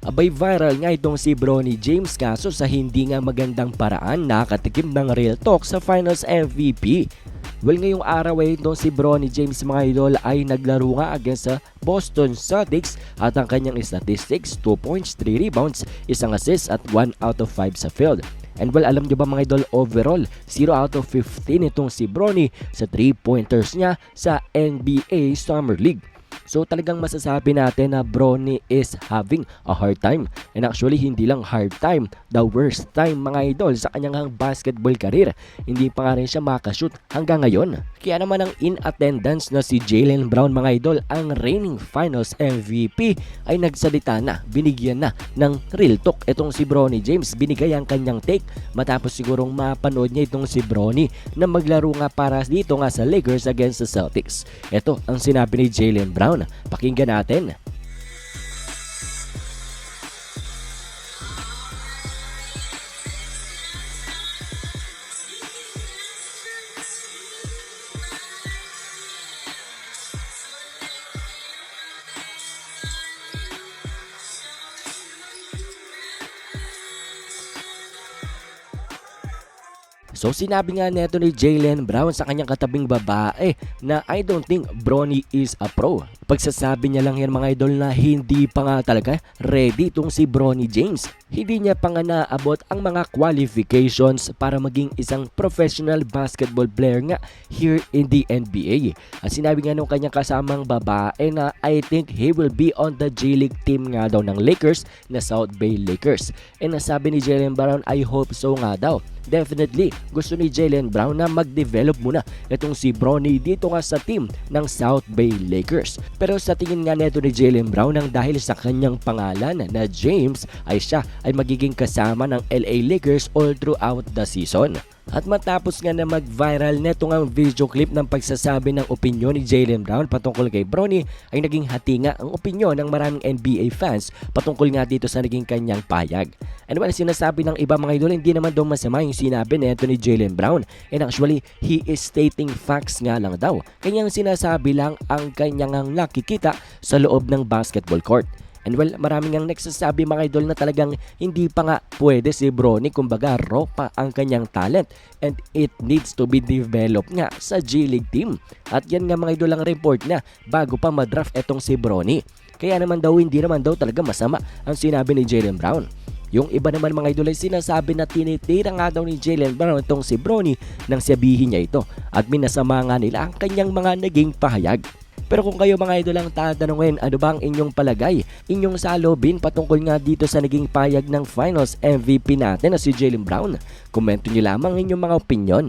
Abay viral nga itong si Bronny James kaso sa hindi nga magandang paraan nakatikim ng real talk sa finals MVP. Well ngayong araw ay itong si Bronny James mga idol ay naglaro nga against sa Boston Celtics at ang kanyang statistics 2 points, 3 rebounds, isang assist at 1 out of 5 sa field. And well, alam nyo ba mga idol, overall, 0 out of 15 itong si Bronny sa 3-pointers niya sa NBA Summer League. So talagang masasabi natin na Bronny is having a hard time. And actually hindi lang hard time, the worst time mga idol sa kanyang basketball career. Hindi pa nga rin siya makashoot hanggang ngayon. Kaya naman ang in attendance na si Jalen Brown mga idol, ang reigning finals MVP ay nagsalita na, binigyan na ng real talk itong si Bronny James. Binigay ang kanyang take matapos sigurong mapanood niya itong si Bronny na maglaro nga para dito nga sa Lakers against the Celtics. Ito ang sinabi ni Jalen Brown. Pakinggan natin. So sinabi nga neto ni Jalen Brown sa kanyang katabing babae na I don't think Bronny is a pro. Pagsasabi niya lang yan mga idol na hindi pa nga talaga ready itong si Bronny James. Hindi niya pa nga naabot ang mga qualifications para maging isang professional basketball player nga here in the NBA. At sinabi nga nung kanyang kasamang babae na I think he will be on the G-League team nga daw ng Lakers na South Bay Lakers. And nasabi ni Jalen Brown I hope so nga daw. Definitely, gusto ni Jalen Brown na mag-develop muna itong si Bronny dito nga sa team ng South Bay Lakers. Pero sa tingin nga neto ni Jalen Brown nang dahil sa kanyang pangalan na James ay siya ay magiging kasama ng LA Lakers all throughout the season. At matapos nga na mag-viral neto nga video clip ng pagsasabi ng opinyon ni Jalen Brown patungkol kay Bronny ay naging hati nga ang opinyon ng maraming NBA fans patungkol nga dito sa naging kanyang payag. And well, sinasabi ng iba mga idol, hindi naman daw masama yung sinabi neto ni Jalen Brown. And actually, he is stating facts nga lang daw. Kanyang sinasabi lang ang kanyang ang nakikita sa loob ng basketball court. And well, maraming ang nagsasabi mga idol na talagang hindi pa nga pwede si Bronny kumbaga raw pa ang kanyang talent and it needs to be developed nga sa G-League team. At yan nga mga idol ang report na bago pa madraft etong si Bronny. Kaya naman daw hindi naman daw talaga masama ang sinabi ni Jalen Brown. Yung iba naman mga idol ay sinasabi na tinitira nga daw ni Jalen Brown itong si Bronny nang sabihin niya ito at minasama nga nila ang kanyang mga naging pahayag. Pero kung kayo mga idol ang tatanungin, ano ba ang inyong palagay? Inyong salobin patungkol nga dito sa naging payag ng finals MVP natin na si Jalen Brown? Komento nyo lamang inyong mga opinion.